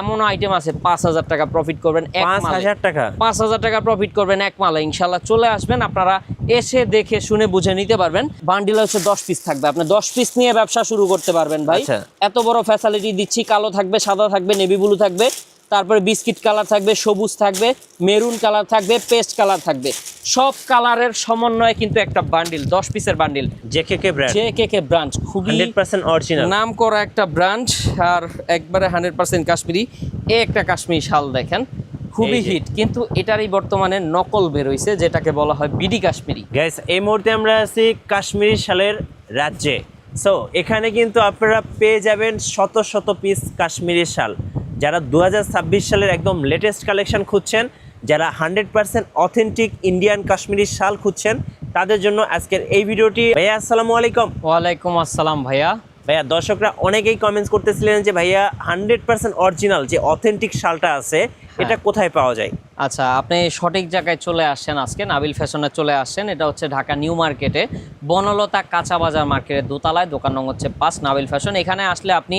এমনও আইটেম আছে পাঁচ হাজার টাকা প্রফিট করবেন এক পাঁচ মালে। হাজার টাকা? পাঁচ হাজার টাকা প্রফিট করবেন এক মালে। ইনশাল্লাহ চলে আসবেন আপনারা এসে দেখে শুনে বুঝে নিতে পারবেন। বান্ডিল হচ্ছে দশ পিস থাকবে আপনি দশ পিস নিয়ে ব্যবসা শুরু করতে পারবেন ভাই। আচ্ছা। এত বড় ফ্যাসিলিটি দিচ্ছি কালো থাকবে সাদা থাকবে নেভি ব্লু থাকবে। তারপরে বিস্কিট কালার থাকবে সবুজ থাকবে মেরুন কালার থাকবে পেস্ট কালার থাকবে। সব কালারের সমন্বয়ে কিন্তু একটা বান্ডিল দশ পিসের bundle. J K K brand branch খুবই হান্ড্রেড পার্সেন্ট অরিজিনাল নাম করা একটা ব্রাঞ্চ আর একবারে হান্ড্রেড পার্সেন্ট কাশ্মীরি। এ একটা কাশ্মীরি শাল দেখেন খুবই হিট কিন্তু এটারই বর্তমানে নকল বেরোইছে যেটাকে বলা হয় বিডি কাশ্মীরি। গাইস এই মুহূর্তে আমরা আছি কাশ্মীরি শালের রাজ্যে। সো এখানে কিন্তু আপনারা পেয়ে যাবেন শত শত পিস কাশ্মীরি শাল। যারা দু হাজার ছাব্বিশ সালের একদম লেটেস্ট কালেকশন খুঁজছেন, যারা hundred percent authentic Indian Kashmiri শাল খুঁজছেন, তাদের জন্য আজকের এই ভিডিওটি। ভাইয়া, আসসালামু আলাইকুম। ওয়ালাইকুম আসসালাম ভাইয়া। ভাইয়া দর্শকরা অনেকেই কমেন্টস করতেছিলেন যে ভাইয়া হান্ড্রেড পার্সেন্ট অরিজিনাল যে অথেন্টিক শালটা আছে এটা কোথায় পাওয়া যায়? আচ্ছা আপনি সঠিক জায়গায় চলে আসছেন আজকে নাবিল ফ্যাশনে চলে আসছেন। এটা হচ্ছে ঢাকা নিউ মার্কেটে বনলতা কাঁচা বাজার মার্কেটের দোতলায় দোকান নং হচ্ছে পাঁচ নাবিল ফ্যাশন। এখানে আসলে আপনি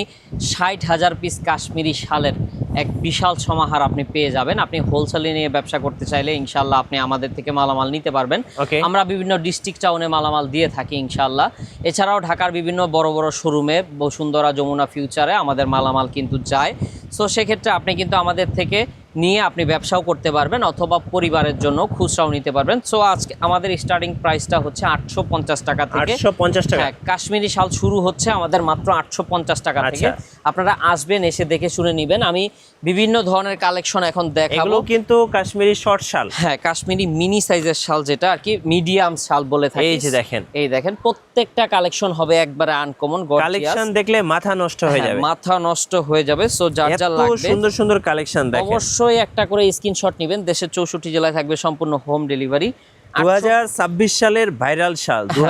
ষাট হাজার পিস কাশ্মীরি শালের এক বিশাল সমাহার আপনি পেয়ে যাবেন। আপনি হোলসেলে নিয়ে ব্যবসা করতে চাইলে ইনশাল্লাহ আপনি আমাদের থেকে মালামাল নিতে পারবেন। আমরা বিভিন্ন ডিস্ট্রিক্ট টাউনে মালামাল দিয়ে থাকি ইনশাল্লাহ এছাড়াও ঢাকার বিভিন্ন বড় বড় শোরুমে বসুন্ধরা যমুনা ফিউচারে আমাদের মালামাল কিন্তু যায়। সো সেক্ষেত্রে আপনি কিন্তু আমাদের থেকে নিয়ে আপনি ব্যবসাও করতে পারবেন অথবা পরিবারের জন্য খুচরাও নিতে পারবেন। সো আজকে আমাদের স্টার্টিং প্রাইসটা হচ্ছে আটশো পঞ্চাশ টাকা থেকে। আটশো পঞ্চাশ টাকা। হ্যাঁ কাশ্মীরি শাল শুরু হচ্ছে আমাদের মাত্র আটশো পঞ্চাশ টাকা থেকে। আচ্ছা। আপনারা আসবেন এসে দেখে শুনে নেবেন। আমি বিভিন্ন ধরনের কালেকশন এখন দেখাবো। কিন্তু কাশ্মীরি শর্ট শাল। হ্যাঁ কাশ্মীরি মিনি সাইজের শাল যেটা আর কি মিডিয়াম শাল বলে থাকে। এই যে দেখেন। এই দেখেন প্রত্যেকটা কালেকশন হবে একবারে আনকমন কালেকশন দেখলে মাথা নষ্ট হয়ে যাবে। হ্যাঁ, মাথা নষ্ট হয়ে যাবে। সো যার যার লাগবে। সুন্দর সুন্দর কালেকশন দেখেন। অবশ্যই একটা করে স্ক্রিনশট নেবেন। দেশের চৌষট্টি জেলায় থাকবে সম্পূর্ণ হোম ডেলিভারি সালের ভাইরাল সাল দু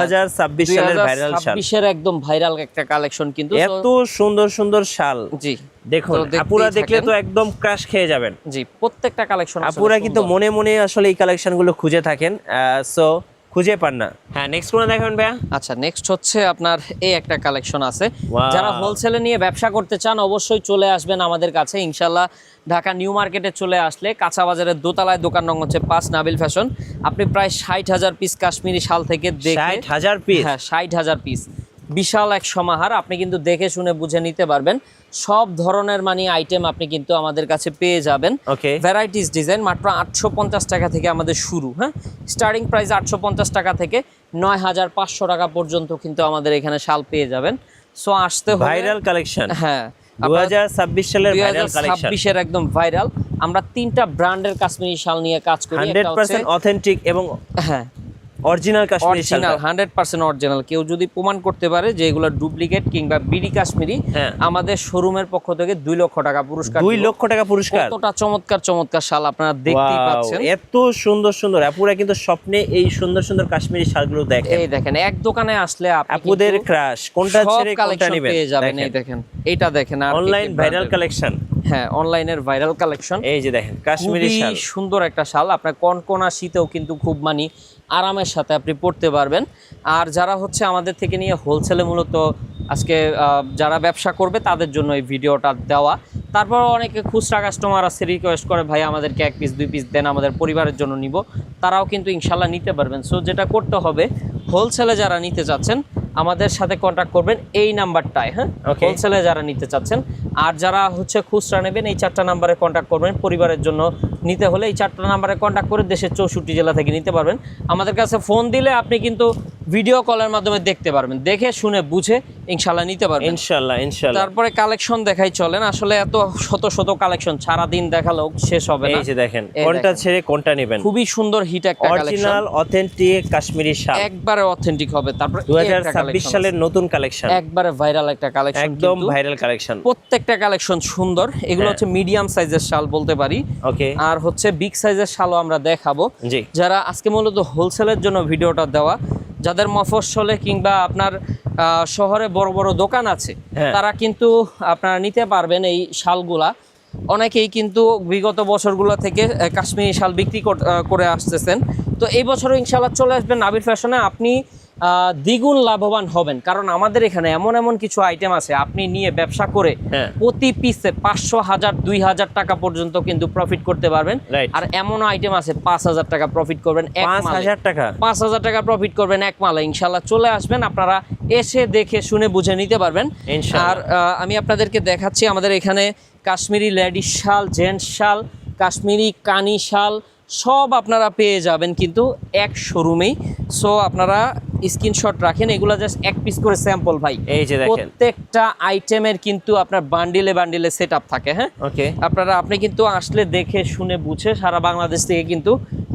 সালের ভাইরাল ছাব্বিশের একদম ভাইরাল একটা কালেকশন কিন্তু এত সুন্দর সুন্দর শাল। জি। দেখুন আপুরা দেখলে তো একদম ক্রাশ খেয়ে যাবেন। জি প্রত্যেকটা কালেকশন আপুরা কিন্তু মনে মনে আসলে এই কালেকশনগুলো খুঁজে থাকেন। সো খুঁজে পান না। হ্যাঁ নেক্সট কোন দেখাবেন ভাইয়া? আচ্ছা নেক্সট হচ্ছে আপনার এই একটা কালেকশন আছে। যারা হোলসেলে নিয়ে ব্যবসা করতে চান অবশ্যই চলে আসবেন আমাদের কাছে। ইনশাল্লাহ ঢাকা নিউ মার্কেটে চলে আসলে কাঁচা বাজারের দোতলায় দোকান নং হচ্ছে পাঁচ নাবিল ফ্যাশন। আপনি প্রায় ষাট হাজার পিস কাশ্মীরি শাল থেকে দেখে ষাট হাজার পিস হ্যাঁ ষাট হাজার পিস বিশাল এক সমাহার। আপনি কিন্তু দেখে শুনে বুঝে নিতে পারবেন। সব ধরনের মানে আইটেম আপনি কিন্তু আমাদের কাছে পেয়ে যাবেন। ওকে ভ্যারাইটিস ডিজাইন মাত্র আটশো পঞ্চাশ টাকা থেকে আমাদের শুরু হ্যাঁ? স্টার্টিং প্রাইস আটশো পঞ্চাশ টাকা থেকে নয় হাজার পাঁচশো টাকা পর্যন্ত কিন্তু আমাদের এখানে শাল পেয়ে যাবেন। সো আসতে ভাইরাল কালেকশন হ্যাঁ। দুই হাজার ছাব্বিশ সালের ভাইরাল কালেকশন ছাব্বিশের একদম ভাইরাল আমরা তিনটা ব্র্যান্ডের কাশ্মীরি শাল নিয়ে কাজ করি। হান্ড্রেড অথেন্টিক এবং হ্যাঁ। অরিজিনাল কাশ্মীরি শাল অরিজিনাল কেউ যদি প্রমাণ করতে পারে যে এগুলো ডুপ্লিকেট কিংবা বিডি কাশ্মীরি হ্যাঁ। আমাদের শোরুমের পক্ষ থেকে লক্ষ টাকা পুরস্কার দুই লক্ষ টাকা পুরস্কার। কতটা চমৎকার চমৎকার শাল আপনারা দেখতেই পাচ্ছেন। এত সুন্দর সুন্দর। আপুরা কিন্তু স্বপ্নে এই সুন্দর সুন্দর কাশ্মীরি শালগুলো দেখেন। এই দেখেন এক দোকানে আসলে আপুদের ক্রাশ কোনটা ছেড়ে কোনটা নেবেন? পেয়ে যাবেন এই দেখেন। এইটা দেখেন আর অনলাইন ভাইরাল কালেকশন হ্যাঁ অনলাইনের ভাইরাল কালেকশন এই যে দেখেন কাশ্মীরি শাল। সুন্দর একটা শাল। আপনার কনকনা শীতেও কিন্তু খুব মানি। আরামের সাথে আপনি পড়তে পারবেন। আর যারা হচ্ছে আমাদের থেকে নিয়ে হোলসেলে মূলত আজকে যারা ব্যবসা করবে তাদের জন্য এই ভিডিওটা দেওয়া। তারপর অনেকে খুচরা কাস্টমার আছে রিকোয়েস্ট করে, ভাই, আমাদেরকে এক পিস দুই পিস দেন, আমাদের পরিবারের জন্য নিব। তারাও কিন্তু ইনশাল্লাহ নিতে পারবেন। সো যেটা করতে হবে হোলসেলে যারা নিতে চাচ্ছেন আমাদের সাথে কন্ট্যাক্ট করবেন এই নাম্বারটায় হ্যাঁ. হোলসেলে যারা নিতে চাচ্ছেন আর যারা হচ্ছে খুচরা নেবেন এই চারটা নাম্বারে কন্ট্যাক্ট করবেন পরিবারের জন্য নিতে হলে এই চারটা নাম্বারে কন্ট্যাক্ট করে দেশের চৌষট্টি জেলা থেকে নিতে পারবেন আমাদের কাছে ফোন দিলে আপনি কিন্তু ভিডিও কলের মাধ্যমে দেখতে পারবেন। দেখে শুনে বুঝে ইনশাল্লাহ নিতে পারবেন। ইনশাআল্লাহ ইনশাআল্লাহ। তারপরে কালেকশন দেখাই চলেন। আসলে এত শত শত কালেকশন সারা দিন দেখালেও শেষ হবে না। এই যে দেখেন কোনটা ছেড়ে কোনটা নেবেন? খুবই সুন্দর হিট একটা কালেকশন। অরিজিনাল অথেন্টিক কাশ্মীরি শাল। একবারে অথেন্টিক হবে। তারপর দু সালের নতুন কালেকশন। একবারে ভাইরাল একটা কালেকশন একদম ভাইরাল কালেকশন। প্রত্যেকটা কালেকশন সুন্দর। এগুলো হ্যাঁ। হচ্ছে মিডিয়াম সাইজের শাল বলতে পারি। ওকে। আর হচ্ছে বিগ সাইজের শালও আমরা দেখাবো। যারা আজকে মূলত হোলসেলের জন্য ভিডিওটা দেওয়া যাদের মফস্বলে কিংবা আপনার আহ, শহরে বড় বড় দোকান আছে হ্যাঁ। তারা কিন্তু আপনারা নিতে পারবেন এই শালগুলা। অনেকেই কিন্তু বিগত বছরগুলো থেকে কাশ্মীরি শাল বিক্রি কর- করে আসতেছেন। তো এই বছরও ইনশাল্লাহ চলে আসবেন নাবির ফ্যাশনে। আপনি দ্বিগুণ লাভবান হবেন। কারণ আমাদের এখানে এমন এমন কিছু আইটেম আছে আপনি নিয়ে ব্যবসা করে হ্যাঁ। প্রতি পিসে পাঁচশো হাজার দুই হাজার টাকা পর্যন্ত কিন্তু প্রফিট করতে পারবেন। আর এমন আইটেম আছে পাঁচ হাজার টাকা প্রফিট করবেন পাঁচ হাজার টাকা? পাঁচ হাজার টাকা প্রফিট করবেন এক মালে। ইনশাল্লাহ চলে আসবেন আপনারা এসে দেখে শুনে বুঝে নিতে পারবেন। আর আমি আপনাদেরকে দেখাচ্ছি আমাদের এখানে কাশ্মীরি লেডিস শাল জেন্টস শাল কাশ্মীরি কানি শাল সব আপনারা পেয়ে যাবেন কিন্তু এক শোরুমেই সো আপনারা স্ক্রিনশট রাখেন এগুলো জাস্ট এক পিস করে স্যাম্পল ভাই। এই যে দেখেন। প্রত্যেকটা আইটেমের কিন্তু আপনার বান্ডিলে বান্ডিলে সেট থাকে হ্যাঁ? ওকে। আপনারা আপনি কিন্তু আসলে দেখে শুনে বুঝে সারা বাংলাদেশ থেকে কিন্তু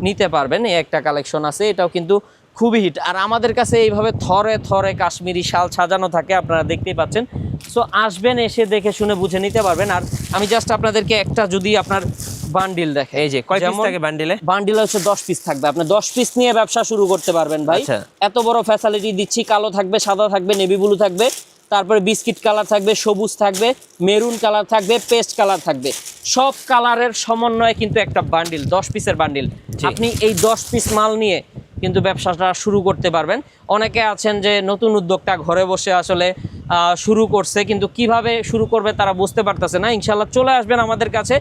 নিতে পারবেন। এই একটা কালেকশন আছে এটাও কিন্তু খুবই হিট আর আমাদের কাছে এইভাবে থরে থরে কাশ্মীরি শাল সাজানো থাকে আপনারা দেখতেই পাচ্ছেন। সো আসবেন এসে দেখে শুনে বুঝে নিতে পারবেন। আর আমি জাস্ট আপনাদেরকে একটা যদি আপনার বান্ডিল দেখে। এই যে কয় পিস থাকে বান্ডিলে বান্ডিল হচ্ছে দশ পিস থাকবে। আপনি দশ পিস নিয়ে ব্যবসা শুরু করতে পারবেন ভাই। আচ্ছা। এত বড় ফ্যাসিলিটি দিচ্ছি কালো থাকবে সাদা থাকবে নেভি ব্লু থাকবে। তারপরে বিস্কিট কালার থাকবে সবুজ থাকবে মেরুন কালার থাকবে পেস্ট কালার থাকবে। সব কালারের সমন্বয়ে কিন্তু একটা বান্ডিল দশ পিসের বান্ডিল আপনি এই দশ পিস মাল নিয়ে কিন্তু ব্যবসাটা শুরু করতে পারবেন। অনেকে আছেন যে নতুন উদ্যোক্তা ঘরে বসে আসলে শুরু করছে কিন্তু কীভাবে শুরু করবে তারা বুঝতে পারতেছে না। ইনশাল্লাহ চলে আসবেন আমাদের কাছে।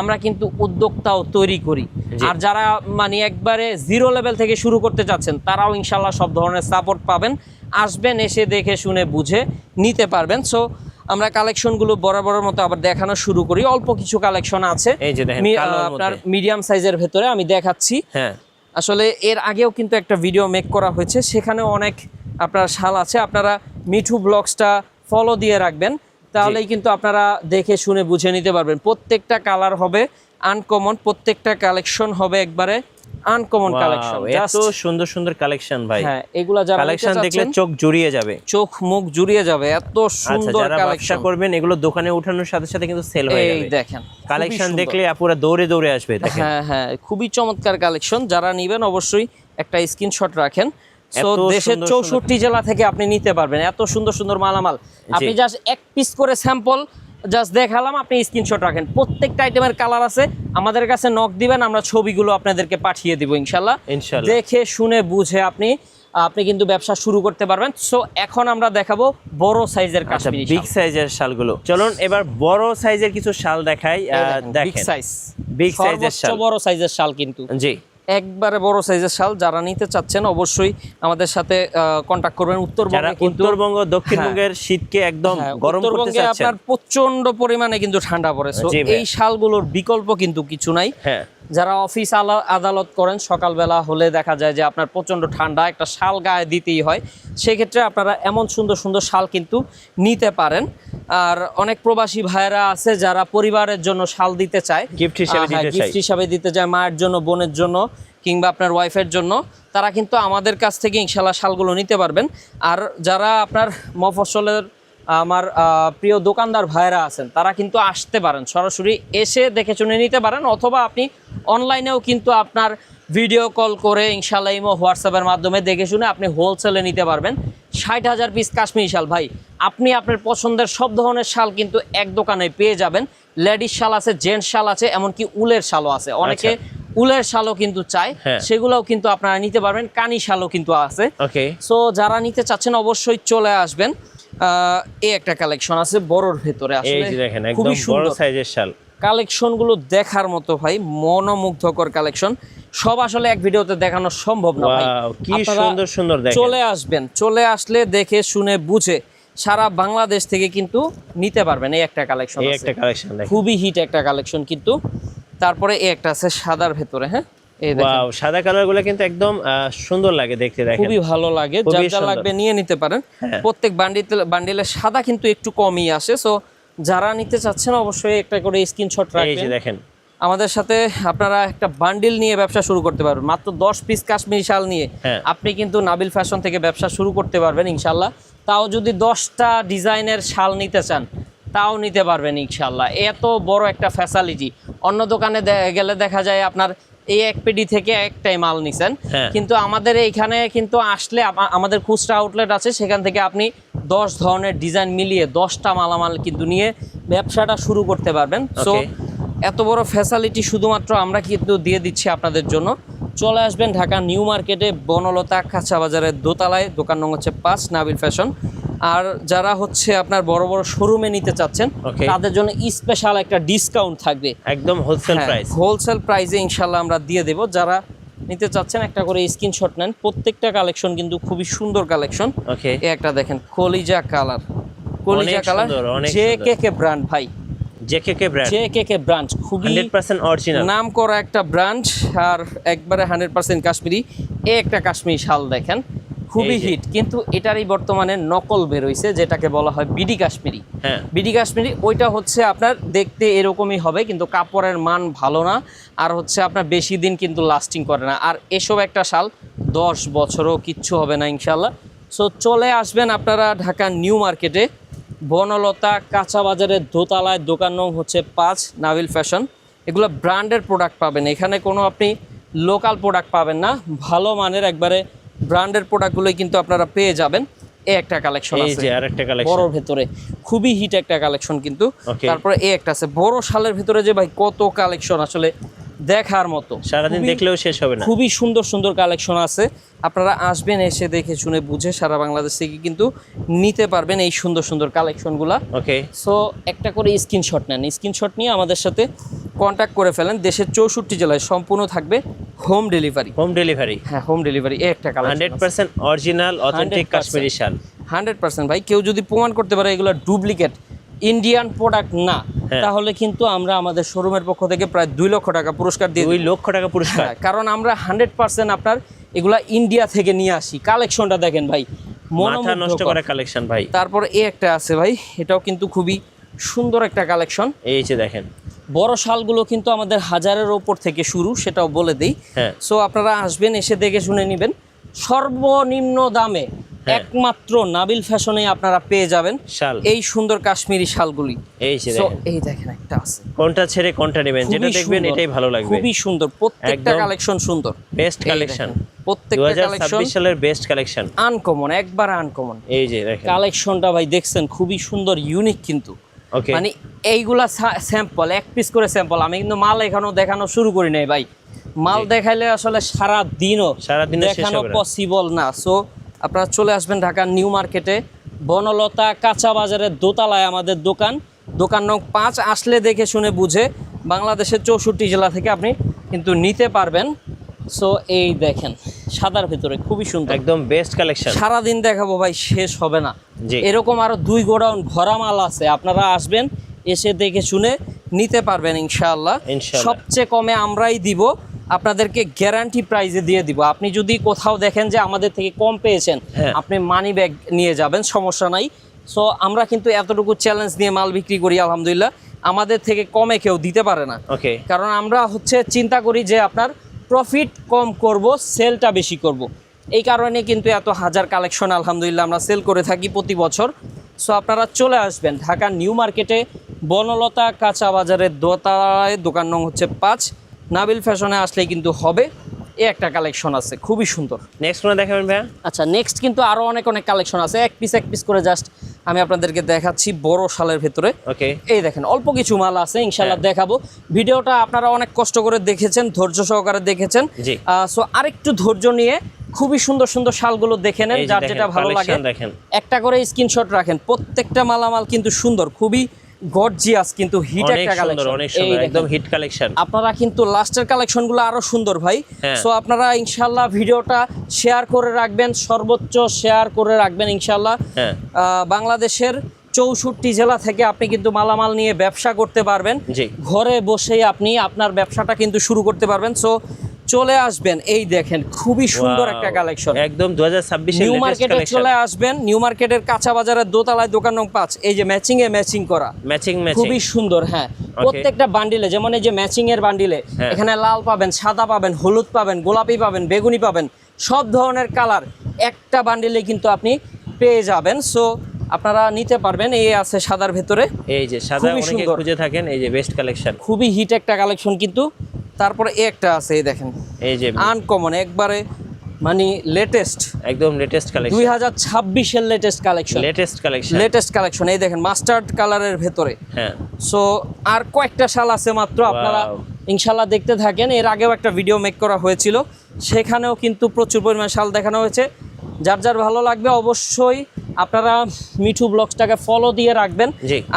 আমরা কিন্তু উদ্যোক্তাও তৈরি করি। আর যারা মানে একবারে জিরো লেভেল থেকে শুরু করতে চাচ্ছেন তারাও ইনশাল্লাহ সব ধরনের সাপোর্ট পাবেন। আসবেন এসে দেখে শুনে বুঝে নিতে পারবেন। সো আমরা কালেকশনগুলো বরাবরের মতো আবার দেখানো শুরু করি। অল্প কিছু কালেকশন আছে। এই যে দেখেন আহ, আপনার মিডিয়াম সাইজের ভেতরে আমি দেখাচ্ছি। হ্যাঁ। আসলে এর আগেও কিন্তু একটা ভিডিও মেক করা হয়েছে। সেখানেও অনেক আপনার শাল আছে। আপনারা মিঠু ব্লগসটা ফলো দিয়ে রাখবেন। তাহলেই কিন্তু আপনারা দেখে শুনে বুঝে নিতে পারবেন। প্রত্যেকটা কালার হবে আনকমন প্রত্যেকটা কালেকশন হবে একবারে আনকমন কালেকশন এত সুন্দর সুন্দর কালেকশন ভাই। হ্যাঁ এগুলা যারা কালেকশন দেখলে চোখ জুড়িয়ে যাবে। চোখ মুখ জুড়িয়ে যাবে এত আচ্ছা সুন্দর কালেকশন। করবেন এগুলো দোকানে উঠানোর সাথে সাথে কিন্তু সেল হয়ে যাবে। এই দেখেন কালেকশন দেখলে আপুরা দৌড়ে দৌড়ে আসবে দেখেন। হ্যাঁ হ্যাঁ খুবই চমৎকার কালেকশন যারা নিবেন অবশ্যই একটা স্ক্রিনশট রাখেন। সো দেশের চৌষট্টি জেলা থেকে আপনি নিতে পারবেন এত সুন্দর সুন্দর মালামাল। আপনি জাস্ট এক পিস করে স্যাম্পল জাস্ট দেখালাম আপনি স্ক্রিনশট রাখেন। প্রত্যেকটা আইটেমের কালার আছে। আমাদের কাছে নক দিবেন আমরা ছবিগুলো আপনাদেরকে পাঠিয়ে দিব ইনশাল্লাহ। দেখে শুনে বুঝে আপনি আপনি কিন্তু ব্যবসা শুরু করতে পারবেন। সো এখন আমরা দেখাবো বড় সাইজের আচ্ছা কাশ্মীরি বিগ সাইজের শালগুলো। চলুন এবার বড় সাইজের কিছু শাল দেখাই বিগ সাইজ বিগ সাইজের শাল। বড় সাইজের শাল কিন্তু। জি। একবারে বড় সাইজের শাল যারা নিতে চাচ্ছেন অবশ্যই আমাদের সাথে কন্ট্যাক্ট করবেন উত্তরবঙ্গে উত্তরবঙ্গ দক্ষিণবঙ্গের শীতকে একদম হ্যাঁ, গরম করতে উত্তরবঙ্গে আপনার প্রচণ্ড পরিমাণে কিন্তু ঠান্ডা পড়ে। এই শালগুলোর বিকল্প কিন্তু কিছু নাই। হ্যাঁ। যারা অফিস আলা- আদালত করেন সকালবেলা হলে দেখা যায় যে আপনার প্রচণ্ড ঠান্ডা একটা শাল গায়ে দিতেই হয়। সেক্ষেত্রে আপনারা এমন সুন্দর সুন্দর শাল কিন্তু নিতে পারেন। আর অনেক প্রবাসী ভাইয়েরা আছে যারা পরিবারের জন্য শাল দিতে চায়। হিসেবে গিফট হিসাবে দিতে চায় মায়ের জন্য বোনের জন্য কিংবা আপনার ওয়াইফের জন্য। তারা কিন্তু আমাদের কাছ থেকে ইনশাল্লাহ শালগুলো নিতে পারবেন। আর যারা আপনার মফসলের আমার প্রিয় দোকানদার ভাইয়েরা আছেন তারা কিন্তু আসতে পারেন। সরাসরি এসে দেখে শুনে নিতে পারেন। অথবা আপনি অনলাইনেও কিন্তু আপনার ভিডিও কল করে ইনশাল্লাহ ইমো হোয়াটসঅ্যাপের মাধ্যমে দেখে শুনে আপনি হোলসেলে নিতে পারবেন। ষাট হাজার পিস কাশ্মীরি শাল ভাই আপনি আপনার পছন্দের সব ধরনের শাল কিন্তু এক দোকানে পেয়ে যাবেন। লেডিস শাল আছে জেন্টস শাল আছে এমনকি উলের শালও আছে। অনেকে উলের শালও কিন্তু চায়। হ্যাঁ। সেগুলোও কিন্তু আপনারা নিতে পারবেন। কানি শালও কিন্তু আছে। ওকে সো যারা নিতে চাচ্ছেন অবশ্যই চলে আসবেন। আহ, এই একটা কালেকশন আছে বড়র ভেতরে। আসলে খুবই সুন্দর। সাইজের শাল। কালেকশনগুলো দেখার মতো ভাই মনোমুগ্ধকর কালেকশন। সব আসলে এক ভিডিওতে দেখানো সম্ভব না ভাই। কি সুন্দর সুন্দর চলে আসবেন চলে আসলে দেখে শুনে বুঝে সারা বাংলাদেশ থেকে কিন্তু নিতে পারবেন এই একটা কালেকশন একটা কালেকশন খুবই হিট একটা কালেকশন কিন্তু। তারপরে এই একটা আছে সাদার ভেতরে হ্যাঁ? ওয়াও সাদা কালারগুলো কিন্তু একদম আহ, সুন্দর লাগে দেখতে দেখেন। খুবই ভালো লাগে। খুবই যা লাগবে নিয়ে নিতে পারেন। হ্যাঁ। প্রত্যেক বান্ডিল বান্ডিলে সাদা কিন্তু একটু কমই আসে সো যারা নিতে চাচ্ছেন অবশ্যই একটা করে স্ক্রিনশট রাখবেন। দেখেন। আমাদের সাথে আপনারা একটা বান্ডিল নিয়ে ব্যবসা শুরু করতে পারবেন। মাত্র দশ পিস কাশ্মীরি শাল নিয়ে হ্যাঁ। আপনি কিন্তু নাবিল ফ্যাশন থেকে ব্যবসা শুরু করতে পারবেন ইনশাল্লাহ। তাও যদি দশটা ডিজাইনের শাল নিতে চান তাও নিতে পারবেন ইনশাল্লাহ। এত বড় একটা ফ্যাসালিটি অন্য দোকানে গেলে দেখা যায় আপনার এই এক পেডি থেকে একটাই মাল নিছেন। হ্যাঁ। কিন্তু আমাদের এইখানে কিন্তু আসলে আমাদের খুচরা আউটলেট আছে সেখান থেকে আপনি দশ ধরনের ডিজাইন মিলিয়ে দশটা মালামাল কিন্তু নিয়ে ব্যবসাটা শুরু করতে পারবেন। সো এত বড় ফ্যাসিলিটি শুধুমাত্র আমরা কিন্তু দিয়ে দিচ্ছি আপনাদের জন্য। চলে আসবেন ঢাকা নিউ মার্কেটে বনলতা কাঁচা বাজারের দোতলায়। দোকান নং হচ্ছে পাঁচ নাবিল ফ্যাশন। আর যারা হচ্ছে আপনার বড় বড় শোরুমে নিতে চাচ্ছেন তাদের জন্য স্পেশাল একটা ডিসকাউন্ট থাকবে। একদম হোলসেল প্রাইস হোলসেল প্রাইসে ইনশাল্লাহ আমরা দিয়ে দেব। যারা নিতে চাচ্ছেন একটা করে স্ক্রিনশট নেন। প্রত্যেকটা কালেকশন কিন্তু খুবই সুন্দর কালেকশন ওকে এই একটা দেখেন কলিজা কালার কলিজা colour J K K brand ভাই। JK K brand J K K brand খুবই 100% অরিজিনাল নাম করা একটা ব্র্যান্ড আর একবারে হান্ড্রেড পার্সেন্ট কাশ্মীরি। এ একটা কাশ্মীরি শাল দেখেন। খুবই হিট কিন্তু এটারই বর্তমানে নকল বেরোইছে যেটাকে বলা হয় বিডি কাশ্মীরি। হ্যাঁ। বিডি কাশ্মীরি ওইটা হচ্ছে আপনার দেখতে এরকমই হবে কিন্তু কাপড়ের মান ভালো না আর হচ্ছে আপনার বেশি দিন কিন্তু লাস্টিং করে না। আর এসব একটা শাল দশ বছরও কিচ্ছু হবে না ইনশাল্লাহ সো চলে আসবেন আপনারা ঢাকা নিউ মার্কেটে বনলতা কাঁচা বাজারের দোতলায় দোকান নং হচ্ছে পাঁচ নাভিল ফ্যাশন এগুলো ব্র্যান্ডের প্রোডাক্ট পাবেন এখানে কোনো আপনি লোকাল প্রোডাক্ট পাবেন না ভালো মানের একবারে ব্র্যান্ডের প্রোডাক্টগুলোই কিন্তু আপনারা পেয়ে যাবেন। এ একটা কালেকশন এই যে আরেকটা কালেকশন। বড় ভিতরে। খুবই হিট একটা কালেকশন কিন্তু। তারপরে এ একটা আছে। বড় শালের ভিতরে যে ভাই কত কালেকশন আসলে দেখার মতো। সারাদিন দেখলেও শেষ হবে না। খুবই সুন্দর সুন্দর কালেকশন আছে। আপনারা আসবেন এসে দেখে শুনে বুঝে সারা বাংলাদেশ থেকে কিন্তু নিতে পারবেন এই সুন্দর সুন্দর কালেকশনগুলা। ওকে সো একটা করে স্ক্রিনশট নেন। স্ক্রিনশট নিয়ে আমাদের সাথে কন্ট্যাক্ট করে ফেলেন। দেশের চৌষট্টি জেলায় সম্পূর্ণ থাকবে হোম ডেলিভারি হোম ডেলিভারি হ্যাঁ হোম ডেলিভারি এই একটা collection hundred percent original authentic 100% Kashmiri শাল। Hundred percent. ভাই কেউ যদি প্রমাণ করতে পারে এগুলো ডুপ্লিকেট ইন্ডিয়ান প্রোডাক্ট না হ্যাঁ। তাহলে কিন্তু আমরা আমাদের শোরুমের পক্ষ থেকে প্রায় দুই লক্ষ টাকা পুরস্কার দিয়ে দুই লক্ষ টাকা পুরস্কার। হ্যাঁ, কারণ আমরা হান্ড্রেড পার্সেন্ট আপনার এগুলা ইন্ডিয়া থেকে নিয়ে আসি। কালেকশনটা দেখেন ভাই মাথা নষ্ট। করা কালেকশন ভাই। তারপর এ একটা আছে ভাই এটাও কিন্তু খুবই সুন্দর একটা কালেকশন এই যে দেখেন। বড় শালগুলো কিন্তু আমাদের হাজারের ওপর থেকে শুরু সেটাও বলে দিই। হ্যাঁ। সো আপনারা আসবেন এসে দেখে শুনে নেবেন। সর্বনিম্ন দামে হ্যাঁ। একমাত্র নাবিল ফ্যাশনে আপনারা পেয়ে যাবেন শাল। এই সুন্দর কাশ্মীরি শালগুলি। এই এই দেখেন একটা আছে। কোনটা ছেড়ে কোনটা নেবেন? যেটা দেখবেন এটাই ভালো লাগবে। খুবই সুন্দর। প্রত্যেকটা কালেকশন সুন্দর। বেস্ট কালেকশন প্রত্যেকটা কালেকশন সালের বেস্ট কালেকশন আনকমন একবার আনকমন। এই যে দেখেন। কালেকশনটা ভাই দেখছেন খুবই সুন্দর ইউনিক কিন্তু। মানে এইগুলা স্যাম্পল এক পিস করে স্যাম্পল আমি কিন্তু মাল এখানেও দেখানো শুরু করি নাই ভাই। মাল দেখাইলে আসলে সারা দিনও দেখানো পসিবল না। সো আপনারা চলে আসবেন ঢাকার নিউ মার্কেটে বনলতা কাঁচা বাজারের দোতলায় আমাদের দোকান। দোকান নং পাঁচ আসলে দেখে শুনে বুঝে বাংলাদেশের চৌষট্টি জেলা থেকে আপনি কিন্তু নিতে পারবেন। সো এই দেখেন সাদার ভিতরে খুবই সুন্দর। একদম বেস্ট কালেকশন সারাদিন দেখাবো ভাই শেষ হবে না। এরকম আরও দুই গোডাউন ভরা মাল আছে আপনারা আসবেন এসে দেখে শুনে নিতে পারবেন ইনশাআল্লাহ। সবচেয়ে কমে আমরাই দিব। আপনাদেরকে গ্যারান্টি প্রাইজে দিয়ে দিব। আপনি যদি কোথাও দেখেন যে আমাদের থেকে কম পেয়েছেন হ্যাঁ। আপনি মানি ব্যাগ নিয়ে যাবেন সমস্যা নাই। সো আমরা কিন্তু এতটুকু চ্যালেঞ্জ নিয়ে মাল বিক্রি করি আলহামদুলিল্লাহ। আমাদের থেকে কমে কেউ দিতে পারে না। ওকে কারণ আমরা হচ্ছে চিন্তা করি যে আপনার প্রফিট কম করব সেলটা বেশি করব। এই কারণে কিন্তু এত হাজার কালেকশন আলহামদুলিল্লাহ আমরা সেল করে থাকি প্রতি বছর। সো আপনারা চলে আসবেন ঢাকা নিউ মার্কেটে বনলতা কাঁচা বাজারের দোতলায় দোকান নং হচ্ছে পাঁচ। নাবিল ফ্যাশনে আসলেই কিন্তু হবে। এ একটা কালেকশন আছে খুবই সুন্দর। নেক্সট কোন দেখাবেন ভাইয়া? আচ্ছা নেক্সট কিন্তু আরও অনেক অনেক কালেকশন আছে। এক পিস এক পিস করে জাস্ট আমি আপনাদেরকে দেখাচ্ছি বড় শালের ভেতরে। ওকে এই দেখেন অল্প কিছু মাল আছে ইনশাল্লাহ হ্যাঁ। দেখাবো। ভিডিওটা আপনারা অনেক কষ্ট করে দেখেছেন ধৈর্য সহকারে দেখেছেন। সো আরেকটু ধৈর্য নিয়ে খুবই সুন্দর সুন্দর শালগুলো দেখে নেন যার যেটা ভালো লাগে। দেখেন। একটা করে স্ক্রিনশট রাখেন প্রত্যেকটা মালামাল কিন্তু সুন্দর খুবই গর্জিয়াস কিন্তু হিট একটা কালেকশন অনেক সুন্দর একদম হিট কালেকশন আপনারা কিন্তু লাস্টের কালেকশনগুলো আরও সুন্দর ভাই। হ্যাঁ। সো আপনারা ইনশাল্লাহ ভিডিওটা শেয়ার করে রাখবেন সর্বোচ্চ শেয়ার করে রাখবেন ইনশাল্লাহ হ্যাঁ। বাংলাদেশের চৌষট্টি জেলা থেকে আপনি কিন্তু মালামাল নিয়ে ব্যবসা করতে পারবেন। ঘরে বসেই আপনি আপনার ব্যবসাটা কিন্তু শুরু করতে পারবেন। সো চলে আসবেন। এই দেখেন খুবই সুন্দর একটা কালেকশন একদম দু হাজার নিউ মার্কেটে চলে আসবেন নিউ মার্কেটের কাঁচা বাজারের দোতলায় দোকান নং পাঁচ। এই যে ম্যাচিং এ ম্যাচিং করা। ম্যাচিং ম্যাচিং খুবই সুন্দর হ্যাঁ। প্রত্যেকটা বান্ডিলে যেমন এই যে ম্যাচিং এর বান্ডিলে হ্যাঁ। এখানে লাল পাবেন সাদা পাবেন হলুদ পাবেন গোলাপি পাবেন বেগুনি পাবেন সব ধরনের কালার একটা বান্ডিলে কিন্তু আপনি পেয়ে যাবেন। সো আপনারা নিতে পারবেন এই আছে সাদার ভেতরে। এই যে সাদা অনেকে খুঁজে থাকেন এই যে বেস্ট কালেকশন খুবই হিট একটা কালেকশন কিন্তু। তারপরে এই একটা আছে এই দেখেন। এই যে আনকমন একবারে মানে লেটেস্ট একদম লেটেস্ট দুই কালেকশন হাজার ছাব্বিশের latest collection latest collection latest collection এই দেখেন মাস্টার্ড কালারের ভেতরে। হ্যাঁ। সো আর কয়েকটা শাল আছে মাত্র আপনারা ইনশাল্লাহ দেখতে থাকেন। এর আগেও একটা ভিডিও মেক করা হয়েছিল। সেখানেও কিন্তু প্রচুর পরিমাণ শাল দেখানো হয়েছে। যার যার ভালো লাগবে অবশ্যই আপনারা মিঠু ব্লগসটাকে ফলো দিয়ে রাখবেন।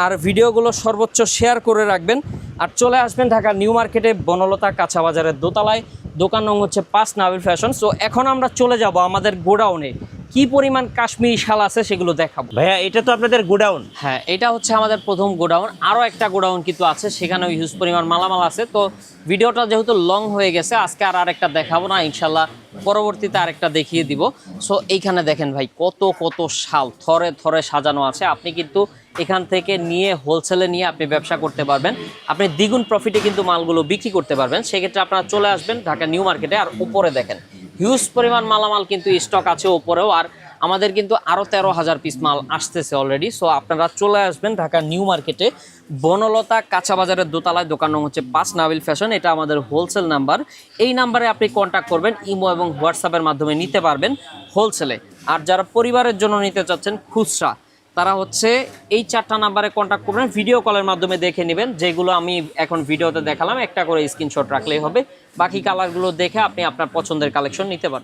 আর ভিডিওগুলো সর্বোচ্চ শেয়ার করে রাখবেন। আর চলে আসবেন ঢাকা নিউ মার্কেটে বনলতা কাঁচা বাজারের দোতলায়। দোকান নং হচ্ছে পাঁচ নাবিল ফ্যাশন সো এখন আমরা চলে যাব আমাদের গোডাউনে কি পরিমাণ কাশ্মীরি শাল আছে সেগুলো দেখাবো। ভাইয়া এটা তো আপনাদের গোডাউন হ্যাঁ এটা হচ্ছে আমাদের প্রথম গোডাউন আরও একটা গোডাউন কিন্তু আছে সেখানেও হিউজ পরিমাণ মালামাল আছে। তো ভিডিওটা যেহেতু লং হয়ে গেছে আজকে আর আরেকটা দেখাবো না ইনশাল্লাহ পরবর্তীতে আরেকটা দেখিয়ে দিব। সো এইখানে দেখেন ভাই, কত কত শাল, থরে থরে সাজানো আছে। আপনি কিন্তু এখান থেকে নিয়ে হোলসেলে নিয়ে আপনি ব্যবসা করতে পারবেন। আপনি দ্বিগুণ প্রফিটে কিন্তু মালগুলো বিক্রি করতে পারবেন। সেক্ষেত্রে আপনারা চলে আসবেন ঢাকা নিউ মার্কেটে। আর উপরে দেখেন হিউজ পরিমাণ মালামাল কিন্তু স্টক আছে উপরেও। আর আমাদের কিন্তু আরও তেরো হাজার পিস মাল আসতেছে অলরেডি সো আপনারা চলে আসবেন ঢাকা নিউ মার্কেটে বনলতা কাঁচা বাজারের দোতলায়, দোকান নং হচ্ছে পাঁচ নাবিল ফ্যাশন এটা আমাদের হোলসেল নাম্বার এই নাম্বারে আপনি কন্ট্যাক্ট করবেন, ইমো এবং হোয়াটসঅ্যাপের মাধ্যমে নিতে পারবেন হোলসেলে আর যারা পরিবারের জন্য নিতে চাচ্ছেন খুচরা, তারা হচ্ছে এই চারটা নাম্বারে কন্ট্যাক্ট করবেন ভিডিও কলের মাধ্যমে দেখে নেবেন, যেগুলো আমি এখন ভিডিওতে দেখালাম, একটা করে স্ক্রিনশট রাখলেই হবে। বাকি কালারগুলো দেখে আপনি আপনার পছন্দের কালেকশন নিতে পারবেন।